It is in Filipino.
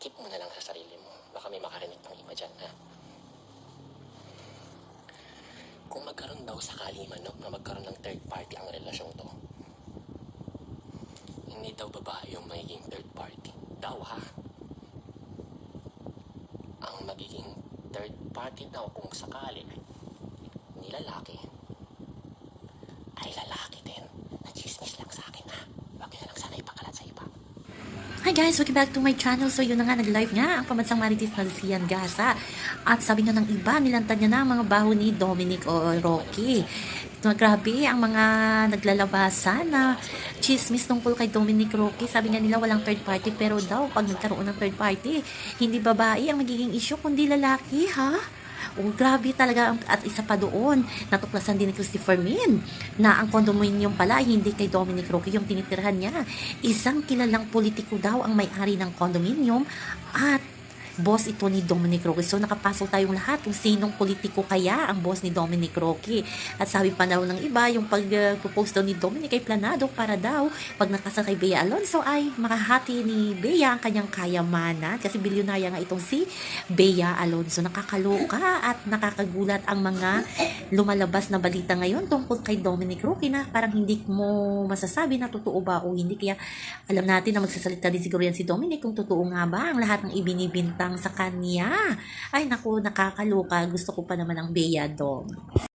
ikip mo na lang sa sarili mo. Baka may makarinig pang iba dyan, ha? Kung magkaroon daw sakali manok na magkaroon ng third party ang relasyong to, hindi daw babae yung magiging third party. Daw, ha? Ang magiging third party daw kung sakali ni lalaki ay lalaki din. Nachismis lang sa akin, ha? Huwag yun na lang sana ipakalat sa iba. Hi guys, welcome back to my channel. So yun na nga, nag-live nga ang pamansang maritis na si Sian Gasa. At sabi nga ng iba, nilantad niya na ang mga baho ni Dominic o Rocky. Grabe ang mga naglalabasan na chismis tungkol kay Dominic Rocky. Sabi nga nila walang third party pero daw pag nagkaroon ng third party, hindi babae ang magiging issue kundi lalaki ha. Oh, grabe talaga. At isa pa doon, natuklasan din ni Christopher Min na ang condominium pala hindi kay Dominic Roque yung tinitirhan niya. Isang kilalang politiko daw ang may-ari ng condominium at boss ito ni Dominic Roque. So nakapasok tayong lahat kung sinong politiko kaya ang boss ni Dominic Roque. At sabi pa daw ng iba, yung pag-propose daw ni Dominic ay planado para daw pag nakasal kay Bea Alonso ay makahati ni Bea ang kanyang kayamanan kasi bilyonarya nga itong si Bea Alonso. Nakakaloka at nakakagulat ang mga lumalabas na balita ngayon tungkol kay Dominic Roque na parang hindi mo masasabi na totoo ba o hindi. Kaya alam natin na magsasalita din siguro yan si Dominic kung totoo nga ba ang lahat ng ibinibintang sa kanya. Ay naku, nakakaloka. Gusto ko pa naman ang Bea Dom.